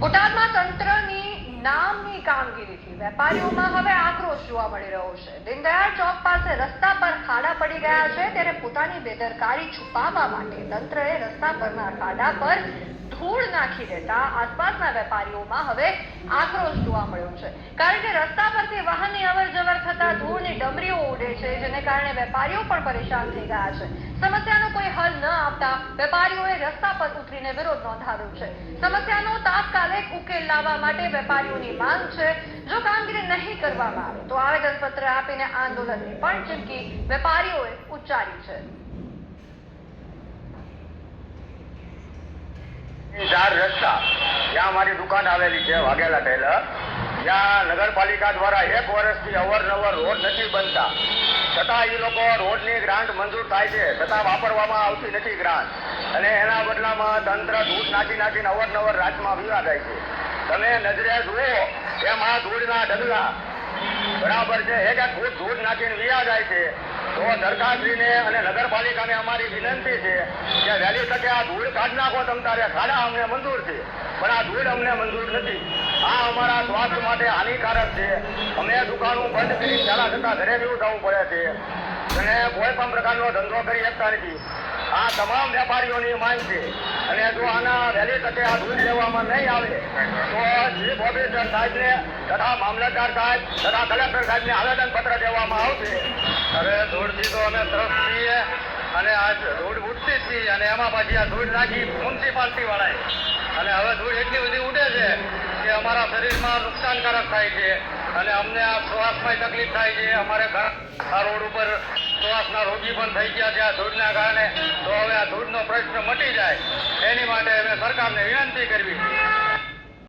બોટાદમાં તંત્રની નામની કામગીરીથી વેપારીઓમાં હવે આક્રોશ જોવા મળી રહ્યો છે. દીનદયાળ ચોક પાસે રસ્તા પર ખાડા પડી ગયા છે, ત્યારે પોતાની બેદરકારી છુપાવવા માટે તંત્રએ રસ્તા પરના ખાડા પર ધૂળ નાખી દેતા આસપાસના વેપારીઓમાં હવે આક્રોશ જોવા મળ્યો છે. કારણ કે રસ્તા પરથી વાહનની અવર જવર થતા ધૂળની ડમરીઓ ઉડે છે, જેને કારણે વેપારીઓ પણ પરેશાન થઈ ગયા છે. સમસ્યાનો કોઈ હલ ન આપતા વેપારીઓએ રસ્તા પર ઉતરીને વિરોધ નોંધાવ્યો છે. સમસ્યાનો તાત્કાલિક ઉકેલ લાવવા માટે વેપારીઓની માંગ છે. જો કામગીરી નહીં કરવામાં આવે, તો આવેદનપત્ર આપીને આંદોલનની પણ ચીમકી વેપારીઓએ ઉચ્ચારી છે. ચાર દુકાન આવેલી છે, વાઘેલા ટેલર. ત્યાં નગરપાલિકા દ્વારા એક વર્ષથી અવરનવર રોડ નથી બનતા. છતાં એ લોકો રોડની ગ્રાન્ટ મંજૂર થાય છે, છતાં વાપરવામાં આવતી નથી ગ્રાન્ટ. અને એના બદલામાં તંત્ર ધૂળ નાખી નાખીને અવરનવર રાજમાં વિવા જાય છે. તમે નજરે જુઓ, એમાં ધૂળના ઢગલા. બરાબર છે, એક એક ફૂટ ધૂળ નાખીને વિયા જાય છે. તો સરકારશ્રીને અને નગરપાલિકાને અમારી વિનંતી છે કે વહેલી તકે આ ધૂળ કાઢી નાખો તમ તારે ખાડા અમને મંજૂર છે. પણ આ ધૂળ અમને મંજૂર નથી. આ અમારા સ્વાસ્થ્ય માટે હાનિકારક છે. અમે દુકાનો બંધ કરી ચાલા થતાં ઘરે જેવું થવું પડે છે. અને કોઈ પણ પ્રકારનો ધંધો કરી શકતા નથી. આ તમામ વેપારીઓની માંગ છે. અને જો આના વહેલી તકે આ ધૂળ લેવામાં નહીં આવે, તો ચીફ ઓફિસર સાહેબને તથા મામલતદાર સાહેબ તથા કલેક્ટર સાહેબને આવેદન પત્ર દેવામાં આવશે. હવે ધૂળથી તો અમે ત્રસ છીએ અને આ ધૂળ ઉઠતી જ છીએ અને એમાં પછી આ ધૂળ નાખી મ્યુનિસિપાલિટી વાળાએ. અને હવે ધૂળ એટલી બધી ઉડે છે કે અમારા શરીરમાં નુકસાનકારક થાય છે. અને અમને આ શ્વાસમાં તકલીફ થાય છે. અમારે આ રોડ ઉપર શ્વાસના રોગી પણ થઈ ગયા છે આ ધૂળના કારણે. તો હવે આ ધૂળનો પ્રશ્ન મટી જાય. એની માટે અમે સરકારને વિનંતી કરવી.